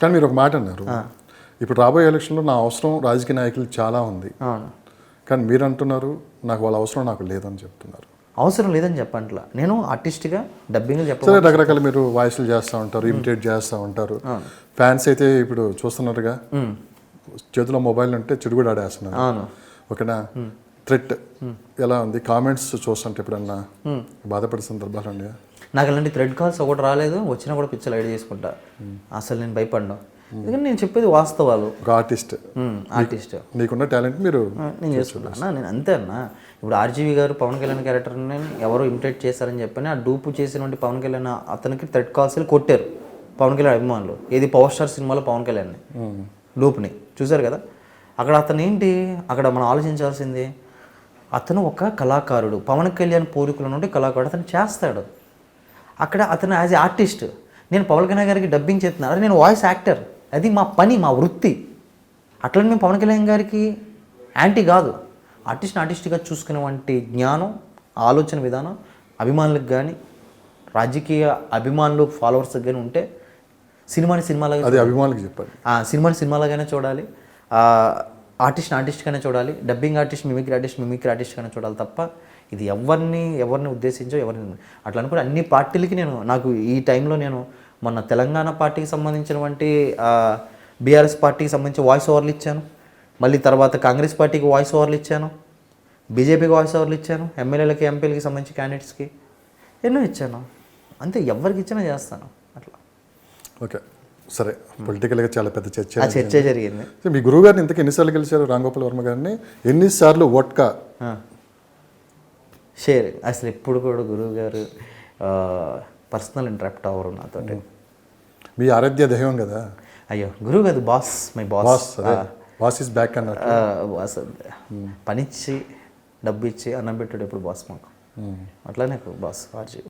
కానీ మీరు ఒక మాట అన్నారు. ఇప్పుడు రాబోయే ఎలక్షన్లో నా అవసరం రాజకీయ నాయకులు చాలా ఉంది. కానీ మీరు అంటున్నారు నాకు వాళ్ళ అవసరం నాకు లేదని చెప్తున్నారు. అవసరం లేదని చెప్పంట్లా. నేను ఆర్టిస్ట్గా డబ్బింగ్ చెప్ప సరే రకరకాల మీరు వాయిస్లు చేస్తూ ఉంటారు ఇమిటేట్ చేస్తూ ఉంటారు. ఫ్యాన్స్ అయితే ఇప్పుడు చూస్తున్నారుగా. చేతిలో మొబైల్ ఉంటే చిడుగుడు ఆడేస్తున్నారు. ఓకేనా? థ్రెట్ ఎలా ఉంది? కామెంట్స్ చూస్తుంటే ఎప్పుడన్నా బాధపడే సందర్భాలు ఉన్నాయా? నాకు అలాంటి థ్రెడ్ కాల్స్ ఒకటి రాలేదు వచ్చినా కూడా పిచ్చలు ఐడి చేసుకుంటా. అసలు నేను భయపడ్డా ఎందుకంటే నేను చెప్పేది వాస్తవాలు. ఒక ఆర్టిస్ట్ ఆర్టిస్ట్ నీకున్న టాలెంట్ మీరు నేను చేసుకున్నా అన్న, నేను అంతే అన్న. ఇప్పుడు ఆర్జీవి గారు పవన్ కళ్యాణ్ క్యారెక్టర్ని ఎవరో ఇమిటేట్ చేశారని చెప్పని ఆ డూపు చేసినటువంటి పవన్ కళ్యాణ్ అతనికి థ్రెడ్ కాల్స్ కొట్టారు. పవన్ కళ్యాణ్ అభిమానులు. ఏది పవర్ స్టార్ సినిమాలో పవన్ కళ్యాణ్ని. లూప్ని. చూసారు కదా? అక్కడ అతను ఏంటి? అక్కడ మనం ఆలోచించాల్సింది అతను ఒక కళాకారుడు. పవన్ కళ్యాణ్ పూర్వీకుల నుండి కళాకారుడు. అతను చేస్తాడు. అక్కడ అతను యాజ్ ఏ ఆర్టిస్ట్ నేను పవన్ కళ్యాణ్ గారికి డబ్బింగ్ చేస్తున్నాను. నేను వాయిస్ యాక్టర్ అది మా పని మా వృత్తి. అట్లని మేము పవన్ కళ్యాణ్ గారికి యాంటీ కాదు. ఆర్టిస్ట్ని ఆర్టిస్ట్గా చూసుకునే వంటి జ్ఞానం ఆలోచన విధానం అభిమానులకు కానీ రాజకీయ అభిమానులు ఫాలోవర్స్కి కానీ ఉంటే సినిమాని సినిమాలాగా అది అభిమానులకు చెప్పాలి. సినిమాని సినిమాలాగానే చూడాలి. ఆ ఆర్టిస్ట్ ఆర్టిస్ట్గానే చూడాలి dubbing artist mimicry artist mimicry ఆర్టిస్ట్గానే చూడాలి తప్ప ఇది ఎవరిని ఎవరిని ఉద్దేశించో ఎవరిని అట్లా అనుకుని అన్ని పార్టీలకి నేను నాకు ఈ టైంలో నేను మొన్న తెలంగాణ పార్టీకి సంబంధించినటువంటి బీఆర్ఎస్ పార్టీకి సంబంధించి వాయిస్ ఓవర్లు ఇచ్చాను. మళ్ళీ తర్వాత కాంగ్రెస్ పార్టీకి వాయిస్ ఓవర్లు ఇచ్చాను. బీజేపీకి వాయిస్ ఓవర్లు ఇచ్చాను. ఎమ్మెల్యేలకి ఎంపీలకి సంబంధించి క్యాండిడేట్స్కి ఎన్నో ఇచ్చాను. అంతే ఎవరికి ఇచ్చినా చేస్తాను. అట్లా. ఓకే. సరే పొలిటికల్గా చాలా పెద్ద చర్చ చర్చే జరిగింది. మీ గురువు గారిని ఇంతకు ఎన్నిసార్లు గెలిచారు? రాంగోపాల్ వర్మ గారిని ఎన్నిసార్లు వోట్కా షేర్ అసలు ఎప్పుడు కూడా గురువు గారు పర్సనల్ ఇంటరాక్ట్ అవ్వరు నాతోటి. మీ ఆరాధ్య దైవం కదా? అయ్యో గురువు కాదు boss my boss boss is back అన్నట్టు. బాస్ పనిచ్చి డబ్బు ఇచ్చి అన్నం పెట్టాడు ఎప్పుడు బాస్ మాకు అట్లానే బాస్ ఆర్జీ